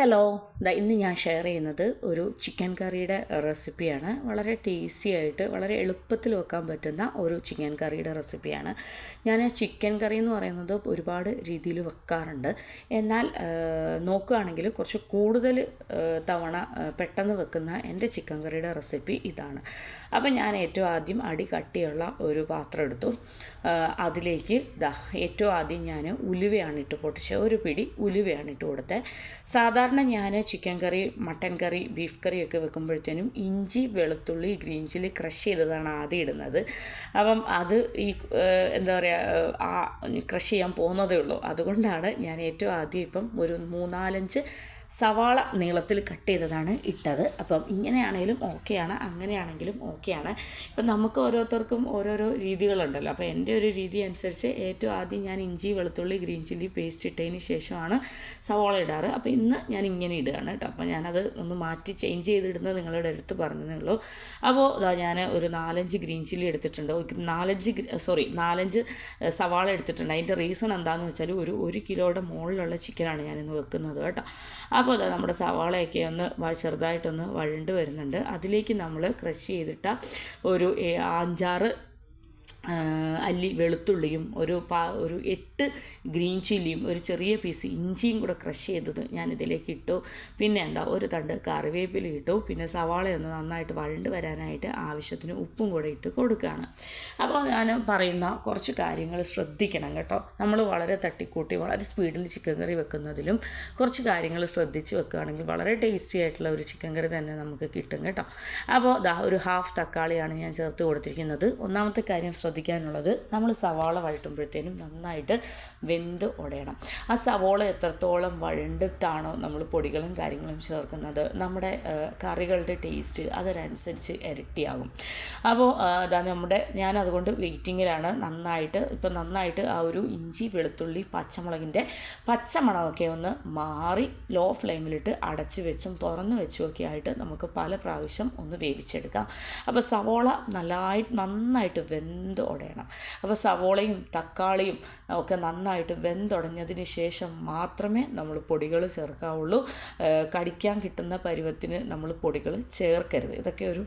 Hello ദാ ഇന്ന് ഞാൻ ഷെയർ ചെയ്യുന്നത് ഒരു ചിക്കൻ കറിയുടെ റെസിപ്പിയാണ് വളരെ ടേസ്റ്റി ആയിട്ട് വളരെ എളുപ്പത്തിൽ വെക്കാൻ പറ്റുന്ന ഒരു ചിക്കൻ കറിയുടെ റെസിപ്പിയാണ് ഞാൻ ചിക്കൻ കറി എന്ന് പറയുന്നത് ഒരുപാട് രീതിയിൽ വെക്കാറുണ്ട്. എന്നാൽ നോക്കുകയാണെങ്കിൽ കുറച്ച് കൂടുതൽ തവണ പെട്ടെന്ന് വെക്കുന്ന എന്റെ ചിക്കൻ കറിയുടെ റെസിപ്പി ഇതാണ്. അപ്പം ഞാൻ ഏറ്റവും ആദ്യം അടി കട്ടിയുള്ള ഒരു പാത്രം എടുത്തു. അതിലേക്ക് ദാ ഏറ്റവും ആദ്യം ഞാൻ ഉലുവയാണ് ഇട്ട് പൊട്ടിച്ചത്. ഒരു പിടി ഉലുവയാണ് ഇട്ട് കൊടുത്തത്. സാധാരണ ഞാൻ chicken curry mutton curry beef curry ഒക്കെ വെക്കുമ്പോഴത്തേനും ഇഞ്ചി വെളുത്തുള്ളി ഗ്രീൻ ചില്ലി ക്രഷ് ചെയ്തതാണ് ആദ്യം ഇടുന്നത്. അപ്പം അത് ഈ എന്താ പറയുക ആ ക്രഷ് ചെയ്യാൻ പോകുന്നതേ ഉള്ളൂ. അതുകൊണ്ടാണ് ഞാൻ ഏറ്റവും ആദ്യം ഇപ്പം ഒരു മൂന്നാലഞ്ച് സവാള നീളത്തിൽ കട്ട് ചെയ്തതാണ് ഇട്ടത്. അപ്പം ഇങ്ങനെയാണെങ്കിലും ഓക്കെയാണ് അങ്ങനെയാണെങ്കിലും ഓക്കെയാണ്. ഇപ്പം നമുക്ക് ഓരോരുത്തർക്കും ഓരോരോ രീതികളുണ്ടല്ലോ. അപ്പോൾ എന്റെ ഒരു രീതി അനുസരിച്ച് ഏറ്റവും ആദ്യം ഞാൻ ഇഞ്ചി വെളുത്തുള്ളി ഗ്രീൻ ചില്ലി പേസ്റ്റ് ഇട്ടതിന് ശേഷമാണ് സവാള ഇടാറ്. അപ്പോൾ ഇന്ന് ഞാൻ ഇങ്ങനെ ഇടുകയാണ് കേട്ടോ. അപ്പോൾ ഞാനത് ഒന്ന് മാറ്റി ചേഞ്ച് ചെയ്തിടുന്നത് നിങ്ങളുടെ അടുത്ത് പറഞ്ഞതേ ഉള്ളൂ. അപ്പോൾ ഇതാ ഞാൻ ഒരു നാലഞ്ച് ഗ്രീൻ ചില്ലി എടുത്തിട്ടുണ്ട്. നാലഞ്ച് സോറി നാലഞ്ച് സവാള എടുത്തിട്ടുണ്ട്. അതിന്റെ റീസൺ എന്താണെന്ന് വെച്ചാൽ ഒരു ഒരു കിലോയുടെ മുകളിലുള്ള ചിക്കനാണ് ഞാനിന്ന് വെക്കുന്നത് കേട്ടോ. അപ്പോൾ അത് നമ്മുടെ സവാളയൊക്കെ ഒന്ന് ചെറുതായിട്ടൊന്ന് വഴണ്ട് വരുന്നുണ്ട്. അതിലേക്ക് നമ്മൾ ക്രഷ് ചെയ്തിട്ട ഒരു അഞ്ചാറ് അല്ലി വെളുത്തുള്ളിയും ഒരു പാ ഒരു എട്ട് ഗ്രീൻ ചില്ലിയും ഒരു ചെറിയ പീസ് ഇഞ്ചിയും കൂടെ ക്രഷ് ചെയ്തത് ഞാനിതിലേക്ക് ഇട്ടു. പിന്നെ എന്താ ഒരു തണ്ട് കറിവേപ്പില ഇട്ടു. പിന്നെ സവാള ഒന്ന് നന്നായിട്ട് വഴണ്ട് വരാനായിട്ട് ആവശ്യത്തിന് ഉപ്പും കൂടെ ഇട്ട് കൊടുക്കുകയാണ്. അപ്പോൾ ഞാൻ പറയുന്ന കുറച്ച് കാര്യങ്ങൾ ശ്രദ്ധിക്കണം കേട്ടോ. നമ്മൾ വളരെ തട്ടിക്കൂട്ടി വളരെ സ്പീഡിൽ ചിക്കൻ കറി വെക്കുന്നതിലും കുറച്ച് കാര്യങ്ങൾ ശ്രദ്ധിച്ച് വെക്കുകയാണെങ്കിൽ വളരെ ടേസ്റ്റി ആയിട്ടുള്ള ഒരു ചിക്കൻ കറി തന്നെ നമുക്ക് കിട്ടും കേട്ടോ. അപ്പോൾ ദാ ഒരു ഹാഫ് തക്കാളിയാണ് ഞാൻ ചേർത്ത് കൊടുത്തിരിക്കുന്നത്. ഒന്നാമത്തെ കാര്യം ശ്രദ്ധിക്കാനുള്ളത് നമ്മൾ സവാള വഴട്ടുമ്പോഴത്തേനും നന്നായിട്ട് വെന്ത് ഉടയണം ആ സവാള എത്രത്തോളം വഴണ്ടിട്ടാണോ നമ്മൾ പൊടികളും കാര്യങ്ങളും ചേർക്കുന്നത് നമ്മുടെ കറികളുടെ ടേസ്റ്റ് അതിനനുസരിച്ച് ഇരട്ടിയാകും. അപ്പോൾ അതാ നമ്മുടെ ഞാൻ അതുകൊണ്ട് വെയിറ്റിങ്ങിലാണ് നന്നായിട്ട് ഇപ്പം നന്നായിട്ട് ആ ഒരു ഇഞ്ചി വെളുത്തുള്ളി പച്ചമുളകിന്റെ പച്ചമണമൊക്കെ ഒന്ന് മാറി ലോ ഫ്ലെയിമിലിട്ട് അടച്ച് വെച്ചും തുറന്ന് വെച്ചും ഒക്കെ ആയിട്ട് നമുക്ക് പല പ്രാവശ്യം ഒന്ന് വേവിച്ചെടുക്കാം. അപ്പോൾ സവോള നല്ലതായിട്ട് നന്നായിട്ട് വെന്ത് ഉടയണം അപ്പോൾ സവോളയും തക്കാളിയും ഒക്കെ നന്നായിട്ട് വെന്തുടഞ്ഞതിന് ശേഷം മാത്രമേ നമ്മൾ പൊടികൾ ചേർക്കാവുള്ളൂ. കടിക്കാൻ കിട്ടുന്ന പരുവത്തിന് നമ്മൾ പൊടികൾ ചേർക്കരുത്. ഇതൊക്കെ ഒരു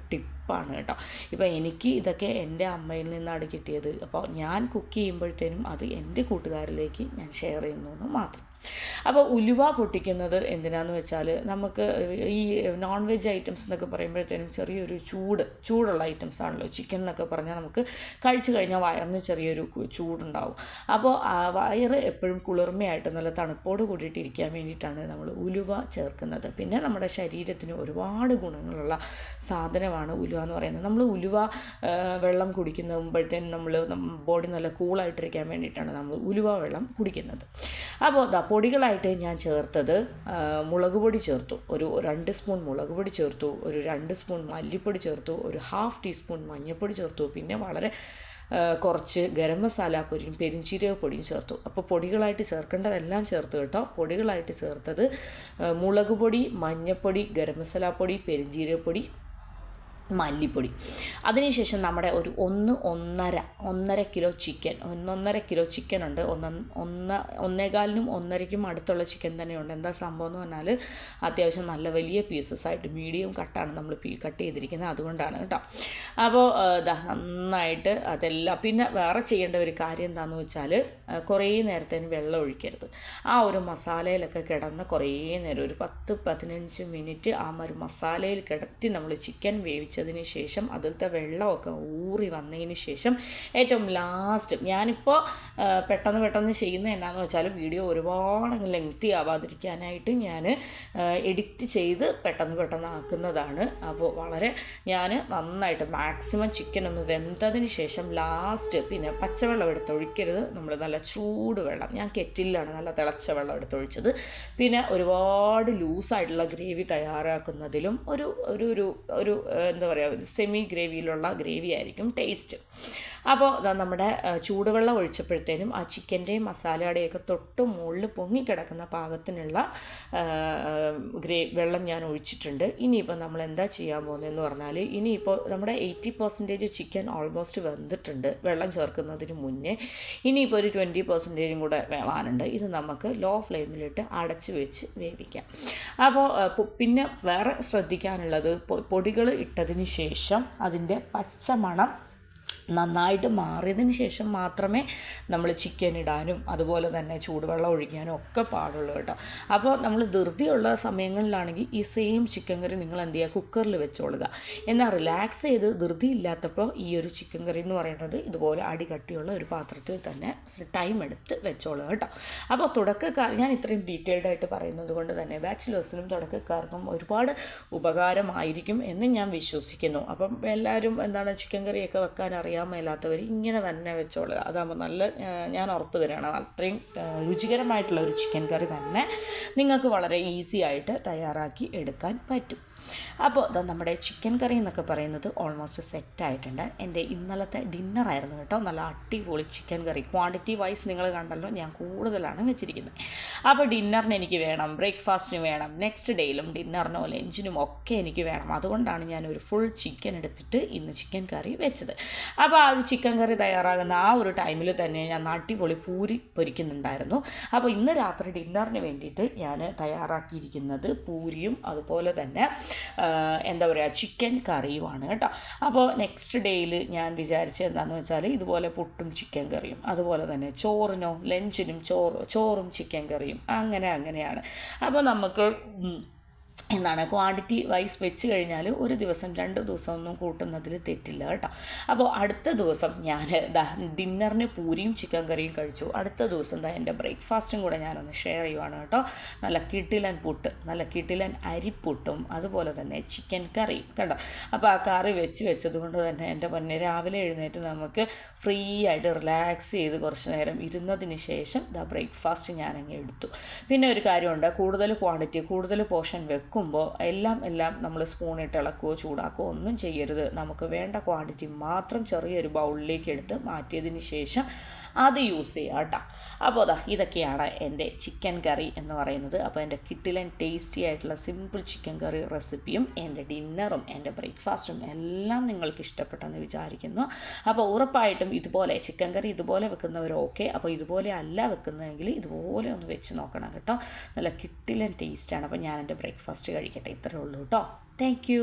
ടിപ്പാണ് കേട്ടോ. ഇപ്പോൾ എനിക്ക് ഇതൊക്കെ എന്റെ അമ്മയിൽ നിന്നാണ് കിട്ടിയത്. അപ്പോൾ ഞാൻ കുക്ക് ചെയ്യുമ്പോഴത്തേനും അത് എന്റെ കൂട്ടുകാരിലേക്ക് ഞാൻ ഷെയർ ചെയ്യുന്നു എന്ന് മാത്രം. അപ്പോൾ ഉലുവ പൊട്ടിക്കുന്നത് എന്തിനാന്ന് വെച്ചാൽ നമുക്ക് ഈ നോൺ വെജ് ഐറ്റംസ് എന്നൊക്കെ പറയുമ്പോഴത്തേനും ചെറിയൊരു ചൂട് ചൂടുള്ള ഐറ്റംസ് ആണല്ലോ. ചിക്കൻ എന്നൊക്കെ പറഞ്ഞാൽ നമുക്ക് കഴിച്ചു കഴിഞ്ഞാൽ വയറിന് ചെറിയൊരു ചൂടുണ്ടാവും. അപ്പോൾ ആ വയറ് എപ്പോഴും കുളിർമയായിട്ട് നല്ല തണുപ്പോട് കൂടിയിട്ട് ഇരിക്കാൻ വേണ്ടിയിട്ടാണ് നമ്മൾ ഉലുവ ചേർക്കുന്നത്. പിന്നെ നമ്മുടെ ശരീരത്തിന് ഒരുപാട് ഗുണങ്ങളുള്ള സാധനമാണ് ഉലുവ എന്ന് പറയുന്നത്. നമ്മൾ ഉലുവ വെള്ളം കുടിക്കുമ്പോഴത്തേനും നമ്മൾ ബോഡി നല്ല കൂളായിട്ടിരിക്കാൻ വേണ്ടിയിട്ടാണ് നമ്മൾ ഉലുവ വെള്ളം കുടിക്കുന്നത്. അപ്പോൾ ദാ പൊടികളായിട്ട് ഞാൻ ചേർത്തത് മുളക് പൊടി ചേർത്തു. ഒരു രണ്ട് സ്പൂൺ മുളക് പൊടി ചേർത്തു ഒരു രണ്ട് സ്പൂൺ മല്ലിപ്പൊടി ചേർത്തു ഒരു ഹാഫ് ടീസ്പൂൺ മഞ്ഞൾപ്പൊടി ചേർത്തു പിന്നെ വളരെ കുറച്ച് ഗരം മസാല പൊരിയും പെരിഞ്ചീരക പൊടിയും ചേർത്തു. അപ്പോൾ പൊടികളായിട്ട് ചേർക്കേണ്ടതെല്ലാം ചേർത്ത് കേട്ടോ. പൊടികളായിട്ട് ചേർത്തത് മുളക് പൊടി മഞ്ഞൾപ്പൊടി ഗരം മസാല പൊടി പെരിഞ്ചീരകപ്പൊടി മല്ലിപ്പൊടി. അതിനുശേഷം നമ്മുടെ ഒരു ഒന്ന് ഒന്നര ഒന്നര കിലോ ചിക്കൻ ഒന്നൊന്നര കിലോ ചിക്കൻ ഉണ്ട്. ഒന്ന് ഒന്ന് ഒന്നേകാലിനും ഒന്നരയ്ക്കും അടുത്തുള്ള ചിക്കൻ തന്നെയുണ്ട്. എന്താ സംഭവം എന്ന് പറഞ്ഞാൽ അത്യാവശ്യം നല്ല വലിയ പീസസ് ആയിട്ട് മീഡിയം കട്ടാണ് നമ്മൾ കട്ട് ചെയ്തിരിക്കുന്നത്. അതുകൊണ്ടാണ് കേട്ടോ. അപ്പോൾ ഇതാ നന്നായിട്ട് അതെല്ലാം. പിന്നെ വേറെ ചെയ്യേണ്ട ഒരു കാര്യം എന്താണെന്ന് വെച്ചാൽ കുറേ നേരത്തേന് വെള്ളം ഒഴിക്കരുത്. ആ ഒരു മസാലയിലൊക്കെ കിടന്ന് കുറേ നേരം ഒരു പത്ത് പതിനഞ്ച് മിനിറ്റ് ആ ഒരു മസാലയിൽ കിടത്തി നമ്മൾ ചിക്കൻ വേവിച്ചതിന് ശേഷം അതിലത്തെ വെള്ളമൊക്കെ ഊറി വന്നതിന് ശേഷം ഏറ്റവും ലാസ്റ്റ് ഞാനിപ്പോൾ പെട്ടെന്ന് പെട്ടെന്ന് ചെയ്യുന്നത് എന്നാന്ന് വെച്ചാൽ വീഡിയോ ഒരുപാട് ലെങ്തി ആവാതിരിക്കാനായിട്ട് ഞാൻ എഡിറ്റ് ചെയ്ത് പെട്ടെന്ന് പെട്ടെന്ന് ആക്കുന്നതാണ്. അപ്പോൾ വളരെ ഞാൻ നന്നായിട്ട് മാക്സിമം ചിക്കൻ ഒന്ന് വെന്തതിന് ശേഷം ലാസ്റ്റ് പിന്നെ പച്ചവെള്ളം എടുത്തൊഴിക്കരുത് നമ്മൾ നല്ല ചൂട് വെള്ളം. ഞാൻ കെറ്റിലാണ് നല്ല തിളച്ച വെള്ളം എടുത്തൊഴിച്ചത് പിന്നെ ഒരുപാട് ലൂസായിട്ടുള്ള ഗ്രേവി തയ്യാറാക്കുന്നതിലും ഒരു ഒരു ഒരു ഒരു എന്താ പറയുക സെമി ഗ്രേവിയിലുള്ള ഗ്രേവി ആയിരിക്കും ടേസ്റ്റ് അപ്പോൾ നമ്മുടെ ചൂടുവെള്ളം ഒഴിച്ചപ്പോഴത്തേനും ആ ചിക്കന്റെയും മസാലയുടെയൊക്കെ തൊട്ട് മുകളിൽ പൊങ്ങിക്കിടക്കുന്ന പാകത്തിനുള്ള ഗ്രേ വെള്ളം ഞാൻ ഒഴിച്ചിട്ടുണ്ട്. ഇനിയിപ്പോൾ നമ്മൾ എന്താ ചെയ്യാൻ പോകുന്നതെന്ന് പറഞ്ഞാൽ ഇനിയിപ്പോൾ നമ്മുടെ എയ്റ്റി പെർസെന്റേജ് ചിക്കൻ ഓൾമോസ്റ്റ് വെന്തിട്ടുണ്ട്. വെള്ളം ചേർക്കുന്നതിന് മുന്നേ ഇനിയിപ്പോൾ ഒരു ട്വന്റി പെർസെന്റേജും കൂടെ വേവാനുണ്ട് ഇത് നമുക്ക് ലോ ഫ്ലെയിമിലിട്ട് അടച്ച് വെച്ച് വേവിക്കാം. അപ്പോൾ പിന്നെ വേറെ ശ്രദ്ധിക്കാനുള്ളത് പൊടികൾ ഇട്ടതിന് ശേഷം അതിന്റെ പച്ചമണം നന്നായിട്ട് മാറിയതിന് ശേഷം മാത്രമേ നമ്മൾ ചിക്കൻ ഇടാനും അതുപോലെ തന്നെ ചൂടുവെള്ളം ഒഴിക്കാനും ഒക്കെ പാടുള്ളൂ കേട്ടോ. അപ്പോൾ നമ്മൾ ധൃതിയുള്ള സമയങ്ങളിലാണെങ്കിൽ ഈ സെയിം ചിക്കൻ കറി നിങ്ങൾ എന്ത് ചെയ്യുക? കുക്കറിൽ വെച്ചോളുക. എന്നാൽ റിലാക്സ് ചെയ്ത് ധൃതി ഇല്ലാത്തപ്പോൾ ഈ ഒരു ചിക്കൻ കറി എന്ന് പറയുന്നത് ഇതുപോലെ അടി കട്ടിയുള്ള ഒരു പാത്രത്തിൽ തന്നെ ടൈം എടുത്ത് വെച്ചോളുക കേട്ടോ. അപ്പോൾ തുടക്കക്കാർ ഞാൻ ഇത്രയും ഡീറ്റെയിൽഡ് ആയിട്ട് പറയുന്നത് കൊണ്ട് തന്നെ ബാച്ചിലേഴ്സിനും തുടക്കക്കാർക്കും ഒരുപാട് ഉപകാരമായിരിക്കും എന്ന് ഞാൻ വിശ്വസിക്കുന്നു. അപ്പം എല്ലാവരും എന്താണ് ചിക്കൻ കറിയൊക്കെ വെക്കാൻ അറിയാൻ മേലാത്തവർ ഇങ്ങനെ തന്നെ വെച്ചോളുക അതാകുമ്പോൾ നല്ല ഞാൻ ഉറപ്പ് തരാണ്. അത്രയും രുചികരമായിട്ടുള്ള ഒരു ചിക്കൻ കറി തന്നെ നിങ്ങൾക്ക് വളരെ ഈസി ആയിട്ട് തയ്യാറാക്കി എടുക്കാൻ പറ്റും. അപ്പോൾ ഇതാ നമ്മുടെ ചിക്കൻ കറി എന്നൊക്കെ പറയുന്നത് ഓൾമോസ്റ്റ് സെറ്റ് ആയിട്ടുണ്ട്. എന്റെ ഇന്നലത്തെ ഡിന്നറായിരുന്നു കേട്ടോ. നല്ല അടിപൊളി ചിക്കൻ കറി ക്വാണ്ടിറ്റി വൈസ് നിങ്ങൾ കണ്ടല്ലോ ഞാൻ കൂടുതലാണ് വെച്ചിരിക്കുന്നത്. അപ്പോൾ ഡിന്നറിന് എനിക്ക് വേണം ബ്രേക്ക്ഫാസ്റ്റിന് വേണം നെക്സ്റ്റ് ഡേയിലും ഡിന്നറിനോ ലഞ്ചിനും ഒക്കെ എനിക്ക് വേണം. അതുകൊണ്ടാണ് ഞാൻ ഒരു ഫുൾ ചിക്കൻ എടുത്തിട്ട് ഇന്ന് ചിക്കൻ കറി വെച്ചത്. അപ്പോൾ ആ ഒരു ചിക്കൻ കറി തയ്യാറാകുന്ന ആ ഒരു ടൈമിൽ തന്നെ ഞാൻ അടിപൊളി പൂരി പൊരിക്കുന്നുണ്ടായിരുന്നു. അപ്പോൾ ഇന്ന് രാത്രി ഡിന്നറിന് വേണ്ടിയിട്ട് ഞാൻ തയ്യാറാക്കിയിരിക്കുന്നത് പൂരിയും അതുപോലെ തന്നെ എന്താ പറയുക ചിക്കൻ കറിയുമാണ് കേട്ടോ. അപ്പോൾ നെക്സ്റ്റ് ഡേയിൽ ഞാൻ വിചാരിച്ചത് എന്താണെന്ന് വെച്ചാൽ ഇതുപോലെ പുട്ടും ചിക്കൻ കറിയും അതുപോലെ തന്നെ ചോറിനോ ലഞ്ചിനും ചോറ് ചോറും ചിക്കൻ കറിയും അങ്ങനെ അങ്ങനെയാണ്. അപ്പോൾ നമുക്ക് എന്താണ് ക്വാണ്ടിറ്റി വൈസ് വെച്ച് കഴിഞ്ഞാൽ ഒരു ദിവസം രണ്ട് ദിവസം ഒന്നും കൂട്ടുന്നതിൽ തെറ്റില്ല കേട്ടോ. അപ്പോൾ അടുത്ത ദിവസം ഞാൻ ഡിന്നറിന് പൂരിയും ചിക്കൻ കറിയും കഴിച്ചു. അടുത്ത ദിവസം ദാ എന്റെ ബ്രേക്ക്ഫാസ്റ്റും കൂടെ ഞാനൊന്ന് ഷെയർ ചെയ്യുവാണ് കേട്ടോ. നല്ല കിട്ടിലൻ പുട്ട് നല്ല കിട്ടിലൻ അരിപ്പുട്ടും അതുപോലെ തന്നെ ചിക്കൻ കറിയും കണ്ടോ? അപ്പോൾ ആ കറി വെച്ച് വെച്ചത് കൊണ്ട് തന്നെ എന്റെ പൊന്നെ രാവിലെ എഴുന്നേറ്റ് നമുക്ക് ഫ്രീ ആയിട്ട് റിലാക്സ് ചെയ്ത് കുറച്ച് നേരം ഇരുന്നതിന് ശേഷം ദാ ബ്രേക്ക്ഫാസ്റ്റ് ഞാനങ്ങ് എടുത്തു. പിന്നെ ഒരു കാര്യമുണ്ട് കൂടുതൽ ക്വാണ്ടിറ്റി കൂടുതൽ പോർഷൻ വെക്കുമ്പോൾ എല്ലാം എല്ലാം നമ്മൾ സ്പൂണിട്ട് ഇളക്കുകയോ ചൂടാക്കുകയോ ഒന്നും ചെയ്യരുത്. നമുക്ക് വേണ്ട ക്വാണ്ടിറ്റി മാത്രം ചെറിയൊരു ബൗളിലേക്ക് എടുത്ത് മാറ്റിയതിന് ശേഷം അത് യൂസ് ചെയ്യുക കേട്ടോ. അപ്പോൾ അതാ ഇതൊക്കെയാണ് എന്റെ ചിക്കൻ കറി എന്ന് പറയുന്നത്. അപ്പോൾ എന്റെ കിട്ടിലൻ ടേസ്റ്റി ആയിട്ടുള്ള സിമ്പിൾ ചിക്കൻ കറി റെസിപ്പിയും എന്റെ ഡിന്നറും എന്റെ ബ്രേക്ക്ഫാസ്റ്റും എല്ലാം നിങ്ങൾക്ക് ഇഷ്ടപ്പെട്ടെന്ന് വിചാരിക്കുന്നു. അപ്പോൾ ഉറപ്പായിട്ടും ഇതുപോലെ ചിക്കൻ കറി ഇതുപോലെ വെക്കുന്നവരൊക്കെ അപ്പോൾ ഇതുപോലെ അല്ല വെക്കുന്നതെങ്കിൽ ഇതുപോലെ ഒന്ന് വെച്ച് നോക്കണം കേട്ടോ. നല്ല കിട്ടിലൻ ടേസ്റ്റാണ് അപ്പോൾ ഞാൻ എന്റെ ബ്രേക്ക്ഫാസ്റ്റ് കഴിക്കട്ടെ. ഇത്രയേ ഉള്ളൂ കേട്ടോ. താങ്ക്